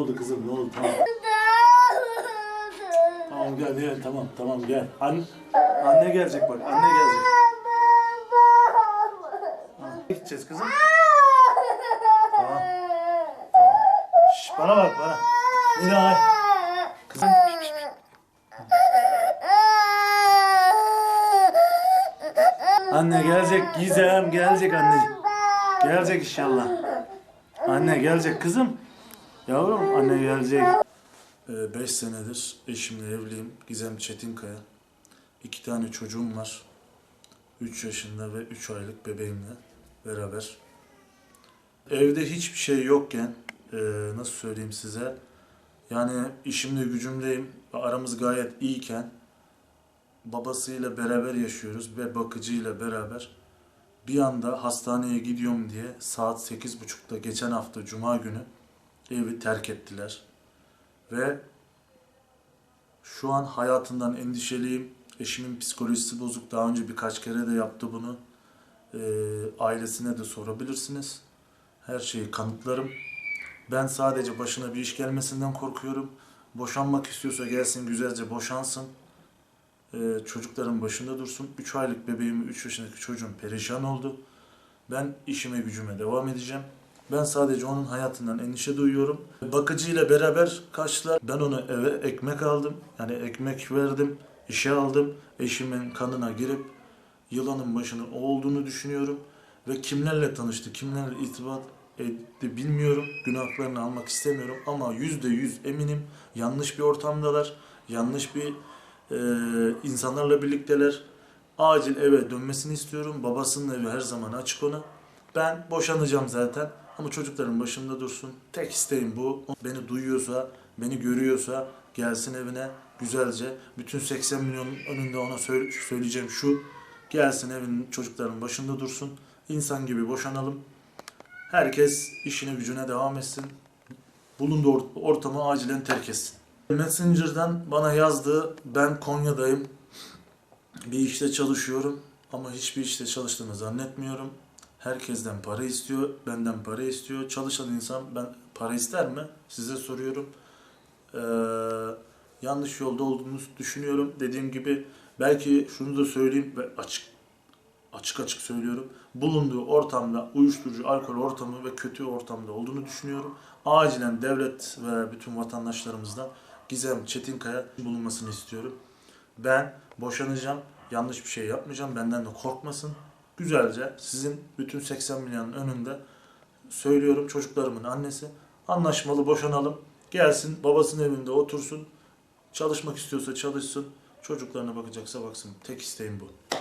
oldu kızım ne oldu tamam. Tamam gel gel tamam tamam gel. An anne gelecek bak anne gelecek. Gideceğiz kızım. Tamam. Şş, bana bak bana. Miray. Kızım. Anne gelecek Gizem gelecek anneciğim. Gelecek inşallah. Anne gelecek kızım. Yavrum anne gelecek. 5 senedir eşimle evliyim. Gizem Çetinkaya. İki tane çocuğum var. 3 yaşında ve 3 aylık bebeğimle beraber. Evde hiçbir şey yokken e, nasıl söyleyeyim size yani işimde gücümdeyim aramız gayet iyiyken babasıyla beraber yaşıyoruz ve bakıcıyla beraber bir anda hastaneye gidiyorum diye saat 8.30'da geçen hafta cuma günü evi terk ettiler. Ve şu an hayatından endişeliyim. Eşimin psikolojisi bozuk. Daha önce birkaç kere de yaptı bunu. Ee, ailesine de sorabilirsiniz. Her şeyi kanıtlarım. Ben sadece başına bir iş gelmesinden korkuyorum. Boşanmak istiyorsa gelsin güzelce boşansın. Ee, çocukların başında dursun. 3 aylık bebeğimi, 3 yaşındaki çocuğum perişan oldu. Ben işime gücüme devam edeceğim. Ben sadece onun hayatından endişe duyuyorum. Bakıcıyla beraber kaçtılar. Ben ona eve ekmek aldım. Yani ekmek verdim, işe aldım. Eşimin kanına girip yılanın başının o olduğunu düşünüyorum. Ve kimlerle tanıştı, kimlerle irtibat etti bilmiyorum. Günahlarını almak istemiyorum ama yüzde yüz eminim yanlış bir ortamdalar. Yanlış bir e, insanlarla birlikteler. Acil eve dönmesini istiyorum. Babasının evi her zaman açık ona. Ben boşanacağım zaten ama çocukların başında dursun. Tek isteğim bu. Beni duyuyorsa, beni görüyorsa gelsin evine güzelce. Bütün 80 milyonun önünde ona söyle- söyleyeceğim şu. Gelsin evinin çocukların başında dursun. İnsan gibi boşanalım. Herkes işine gücüne devam etsin. Bulunduğu or- ortamı acilen terk etsin. Messenger'dan bana yazdı. Ben Konya'dayım. Bir işte çalışıyorum ama hiçbir işte çalıştığını zannetmiyorum. Herkesten para istiyor, benden para istiyor. Çalışan insan ben para ister mi? Size soruyorum. Ee, yanlış yolda olduğunu düşünüyorum. Dediğim gibi belki şunu da söyleyeyim ve açık açık açık söylüyorum. Bulunduğu ortamda uyuşturucu, alkol ortamı ve kötü ortamda olduğunu düşünüyorum. Acilen devlet ve bütün vatandaşlarımızdan Gizem Çetinkaya bulunmasını istiyorum. Ben boşanacağım, yanlış bir şey yapmayacağım, benden de korkmasın. Güzelce sizin bütün 80 milyonun önünde söylüyorum çocuklarımın annesi. Anlaşmalı boşanalım. Gelsin babasının evinde otursun. Çalışmak istiyorsa çalışsın. Çocuklarına bakacaksa baksın. Tek isteğim bu.